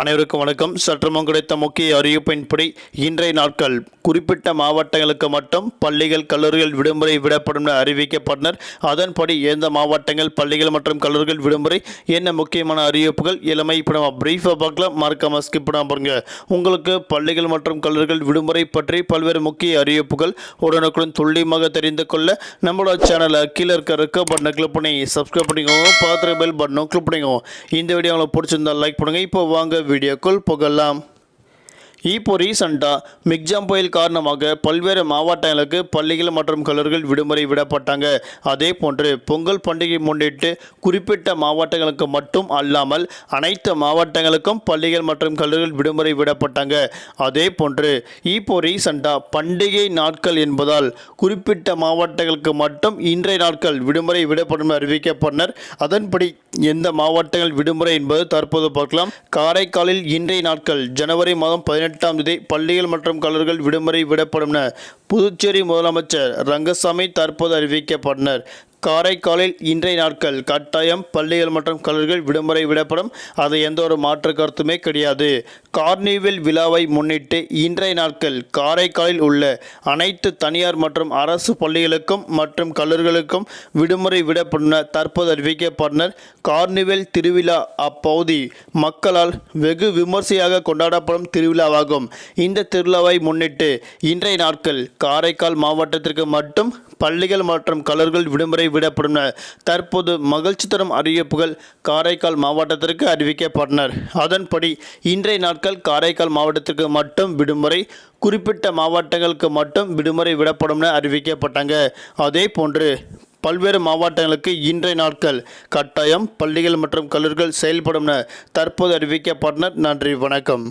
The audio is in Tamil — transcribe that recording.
அனைவருக்கும் வணக்கம். சற்றுமும் கிடைத்த முக்கிய அறிவிப்பின்படி இன்றைய நாட்கள் குறிப்பிட்ட மாவட்டங்களுக்கு மட்டும் பள்ளிகள் கல்லூரிகள் விடுமுறை விடப்படும் என அறிவிக்கப்பட்டனர். அதன்படி எந்த மாவட்டங்கள் பள்ளிகள் மற்றும் கல்லூரிகள் விடுமுறை? என்ன முக்கியமான அறிவிப்புகள்? இளமை இப்போ நம்ம பிரீஃபாக பார்க்கலாம். மறக்காம ஸ்கிப் பண்ணாமல் பாருங்க. உங்களுக்கு பள்ளிகள் மற்றும் கல்லூரிகள் விடுமுறை பற்றி பல்வேறு முக்கிய அறிவிப்புகள் உடனுக்குடன் துல்லியமாக தெரிந்து கொள்ள நம்மளோட சேனலை கீழே இருக்க இருக்க பட்டனை கிளிக் பண்ணி சப்ஸ்கிரைப் பண்ணிக்கோங்க. பார்த்துட்டு பெல் பட்டனும் கிளிக் பண்ணிக்கோங்க. இந்த வீடியோ உங்களுக்கு பிடிச்சிருந்தா லைக் பண்ணுங்கள் இப்போ வாங்க வீடியோக்குள் புகழலாம். இப்போ ரீசண்டாக மிக்ஜாம் புயல் காரணமாக பல்வேறு மாவட்டங்களுக்கு பள்ளிகள் மற்றும் கல்லூரிகள் விடுமுறை விடப்பட்டாங்க. அதே போன்று பொங்கல் பண்டிகை முன்னிட்டு குறிப்பிட்ட மாவட்டங்களுக்கு மட்டும் அல்லாமல் அனைத்து மாவட்டங்களுக்கும் பள்ளிகள் மற்றும் கல்லூரிகள் விடுமுறை விடப்பட்டாங்க. அதே போன்று இப்போ ரீசண்டாக பண்டிகை நாட்கள் என்பதால் குறிப்பிட்ட மாவட்டங்களுக்கு மட்டும் இன்றைய நாட்கள் விடுமுறை விடப்படும் அறிவிக்கப்பட்டனர். அதன்படி எந்த மாவட்டங்கள் விடுமுறை என்பது தற்போது பார்க்கலாம். காரைக்காலில் இன்றைய நாட்கள் ஜனவரி மாதம் பதினெட்டு பதினெட்டாம் தேதி பள்ளிகள் மற்றும் கல்லூரிகள் விடுமுறை விடப்படும் என புதுச்சேரி முதலமைச்சர் ரங்கசாமி தற்போது அறிவிக்கப்பட்டனர். காரைக்காலில் இன்றைய நாட்கள் கட்டாயம் பள்ளிகள் மற்றும் கல்லூரிகள் விடுமுறை விடப்படும். அது எந்த ஒரு மாற்று கருத்துமே கிடையாது. கார்னிவல் விழாவை முன்னிட்டு இன்றைய நாட்கள் காரைக்காலில் உள்ள அனைத்து தனியார் மற்றும் அரசு பள்ளிகளுக்கும் மற்றும் கல்லூரிகளுக்கும் விடுமுறை விடப்படும் தற்போது அறிவிக்கப்பட்டனர். கார்னிவல் திருவிழா அப்பகுதி மக்களால் வெகு விமர்சையாக கொண்டாடப்படும் திருவிழாவாகும். இந்த திருவிழாவை முன்னிட்டு இன்றைய நாட்கள் காரைக்கால் மாவட்டத்திற்கு மட்டும் பள்ளிகள் மற்றும் கலர்கள் விடுமுறை விடப்படும். தற்போது மகிழ்ச்சி தரும் அறிவிப்புகள் காரைக்கால் மாவட்டத்திற்கு அறிவிக்கப்பட்டனர். அதன்படி இன்றைய நாட்கள் காரைக்கால் மாவட்டத்திற்கு மட்டும் விடுமுறை குறிப்பிட்ட மாவட்டங்களுக்கு மட்டும் விடுமுறை விடப்படும் என அறிவிக்கப்பட்டாங்க. அதே போன்று பல்வேறு மாவட்டங்களுக்கு இன்றைய நாட்கள் கட்டாயம் பள்ளிகள் மற்றும் கல்லூரிகள் செயல்படும் என தற்போது அறிவிக்கப்பட்டனர். நன்றி வணக்கம்.